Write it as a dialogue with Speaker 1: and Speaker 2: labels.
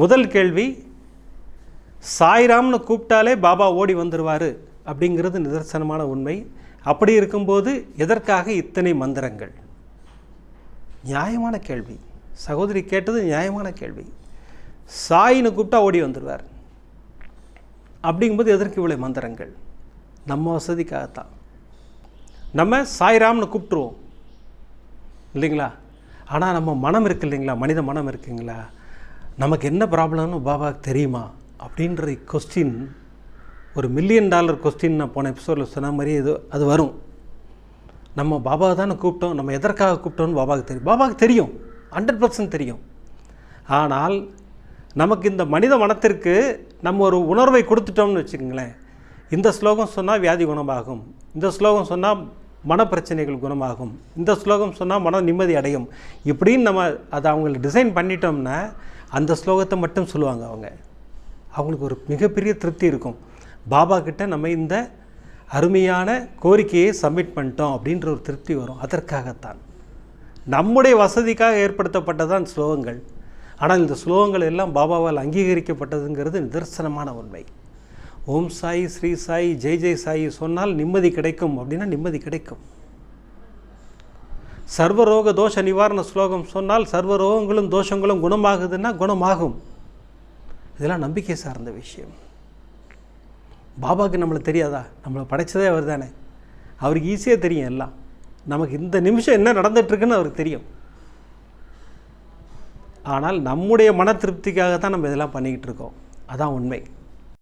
Speaker 1: முதல் கேள்வி சாய்ராம்னு கூப்பிட்டாலே பாபா ஓடி வந்துடுவார் அப்படிங்கிறது நிதர்சனமான உண்மை. அப்படி இருக்கும்போது எதற்காக இத்தனை மந்திரங்கள்? நியாயமான கேள்வி. சகோதரி கேட்டது நியாயமான கேள்வி. சாயின்னு கூப்பிட்டா ஓடி வந்துடுவார் அப்படிங்கும்போது எதற்கு இவ்வளோ மந்திரங்கள்? நம்ம வசதிக்காகத்தான். நம்ம சாய்ராம்னு கூப்பிட்ருவோம் இல்லைங்களா? ஆனால் நம்ம மனம் இருக்கு இல்லைங்களா? மனித மனம் இருக்குங்களா? நமக்கு என்ன ப்ராப்ளம்னு பாபாவுக்கு தெரியுமா? அப்படின்ற கொஸ்டின் ஒரு மில்லியன் டாலர் கொஸ்டின் நான் போன எபிசோடில் சொன்ன மாதிரி இது அது வரும். நம்ம பாபாவை தானே கூப்பிட்டோம் நம்ம எதற்காக கூப்பிட்டோம்னு பாபாவுக்கு தெரியும். பாபாவுக்கு தெரியும் ஹண்ட்ரட் பர்சன்ட் தெரியும். ஆனால் நமக்கு இந்த மனித மனத்திற்கு நம்ம ஒரு உணர்வை கொடுத்துட்டோம்னு வச்சுக்கோங்களேன். இந்த ஸ்லோகம் சொன்னால் வியாதி குணமாகும். இந்த ஸ்லோகம் சொன்னால் மனப்பிரச்சனைகள் குணமாகும். இந்த ஸ்லோகம் சொன்னால் மன நிம்மதி அடையும். இப்படின்னு நம்ம அதை அவங்களுக்கு டிசைன் பண்ணிட்டோம்னா அந்த ஸ்லோகத்தை மட்டும் சொல்லுவாங்க அவங்க. அவங்களுக்கு ஒரு மிகப்பெரிய திருப்தி இருக்கும். பாபா கிட்ட நம்ம இந்த அருமையான கோரிக்கையை சப்மிட் பண்ணிட்டோம் அப்படின்ற ஒரு திருப்தி வரும். அதற்காகத்தான். நம்முடைய வசதிக்காக ஏற்படுத்தப்பட்டதான் ஸ்லோகங்கள். ஆனால் இந்த ஸ்லோகங்கள் எல்லாம் பாபாவால் அங்கீகரிக்கப்பட்டதுங்கிறது நிதர்சனமான உண்மை. ஓம் சாய் ஸ்ரீ சாய் ஜெய் ஜெய் சாய் சொன்னால் நிம்மதி கிடைக்கும் அப்படின்னா நிம்மதி கிடைக்கும். சர்வரோக தோஷ நிவாரண ஸ்லோகம் சொன்னால் சர்வ ரோகங்களும் தோஷங்களும் குணமாகுதுன்னா குணமாகும். இதெல்லாம் நம்பிக்கை சார்ந்த விஷயம். பாபாவுக்கு நம்மளை தெரியாதா? நம்மளை படைச்சதே அவர் தானே. அவருக்கு ஈஸியாக தெரியும் எல்லாம். நமக்கு இந்த நிமிஷம் என்ன நடந்துகிட்ருக்குன்னு அவருக்கு தெரியும். ஆனால் நம்முடைய மன திருப்திக்காக தான் நம்ம இதெல்லாம் பண்ணிக்கிட்டு இருக்கோம். அதான் உண்மை.